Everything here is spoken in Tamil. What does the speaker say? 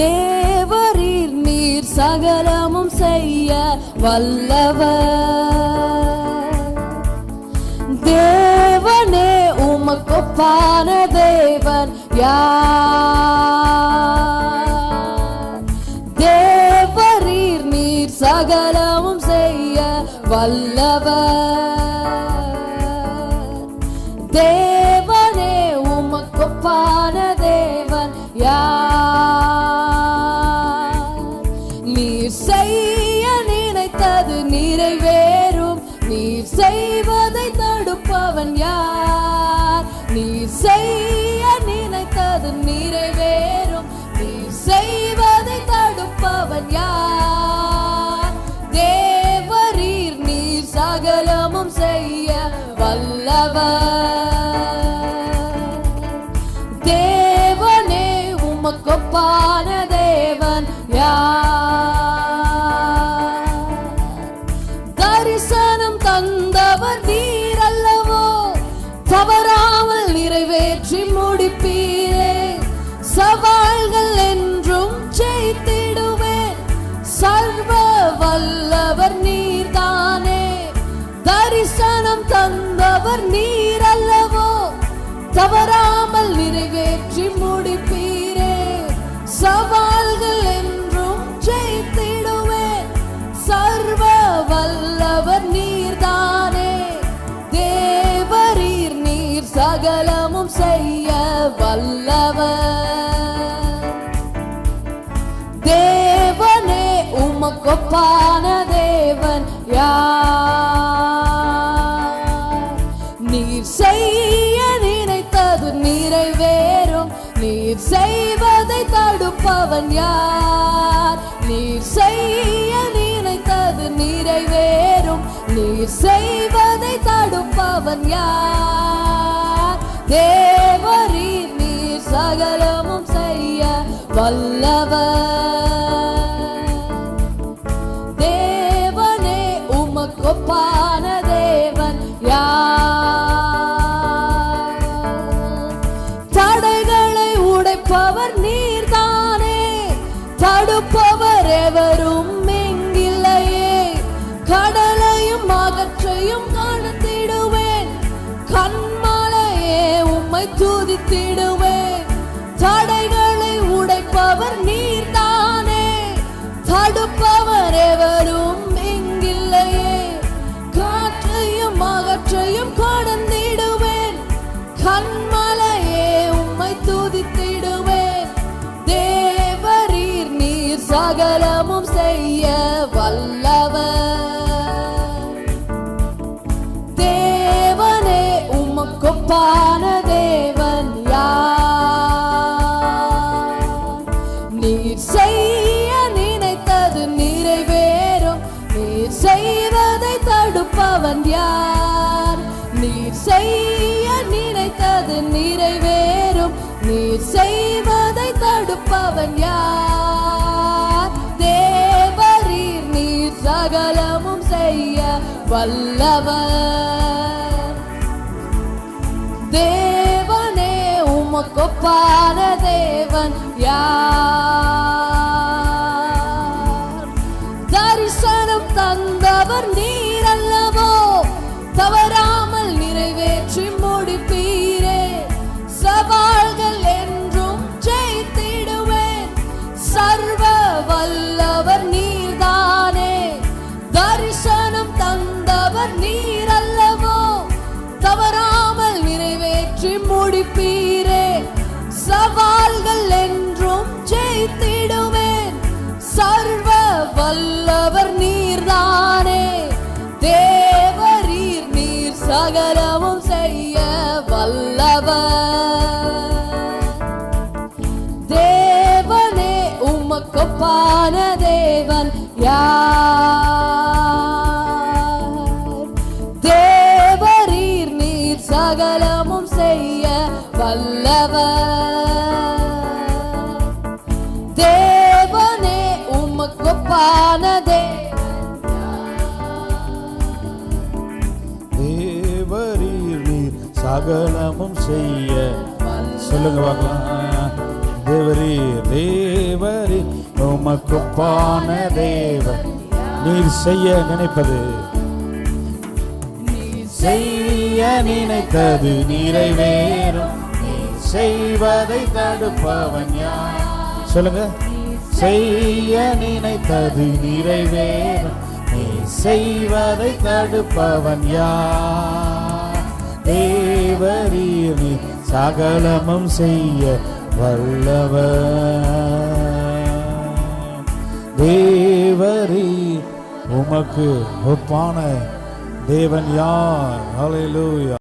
தேவரீர் நீர் சகலமும் செய்ய வல்லவர். தேவனே உமக்கொப்பான தேவன் யார்? தேவரீர் நீர் சகலமும் செய்ய வல்லவர். தேவனே உமக்கொப்பான தேவன் யார்? தடுப்பவன் யார்? நீர் செய்ய நினைத்தது நிறைவேறும். நீர் செய்வதை தடுப்பவன் யார்? தேவரீர் நீர் சகலமும் செய்ய வல்லவர். தேவனே உமக்கொப்பான தேவன் யார்? தவறாமல் நிறைவேற்றி முடிப்பீரே. சவால்கள் என்றும் ஜெயித்திடுவேன் சர்வ வல்லவர் நீர்தானே. தேவரீர் நீர் சகலமும் செய்ய வல்லவர். தேவனே உமக்கொப்பான தேவன் யார்? நீர் செய்ய செய்வதை தடுப்பவன் யார்? நீர் செய்ய நினைத்தது நிறைவேறும். நீர் செய்வதை தடுப்பவன் யார்? தேவரீர் நீர் சகலமும் செய்ய வல்லவர். சகலமும் செய்ய வல்லவர். தேவனே உமக்கொப்பான தேவன் யார்? நீர் செய்ய நினைத்தது நிறைவேறும். நீர் செய்வதை தடுப்பவன் யார்? நீர் செய்ய நினைத்தது நிறைவேறும். நீர் செய் வல்லவர். தேவனே உமக்கொப்பான தேவன் யார்? என்றும் சர்வ வல்லவர் நீர்தானே. தேவரீர் நீர் சகலமும் செய்ய வல்லவர். தேவனே உமக்கொப்பான தேவன் யார்? தேவனே உமக்கொப்பான தேவரீர் நீர் சகலமும் செய்ய. சொல்லுங்க பார்க்கலாம். தேவரீ தேவரீ உமக்குப்பான தேவன். நீர் செய்ய நினைப்பது. செய்ய நினைத்தது. நிறைவேறும் நீ செய்வதை தடுப்பவன் யார்? சொல்லுங்க. செய்ய நினைத்தது நிறைவேறும் நீ செய்வதை தடுப்பவன் யார்? தேவரீர் நீ சகலமும் செய்ய வல்லவர். தேவரீ உமக்கு ஒப்பான தேவன் யார்? அலையிலூயா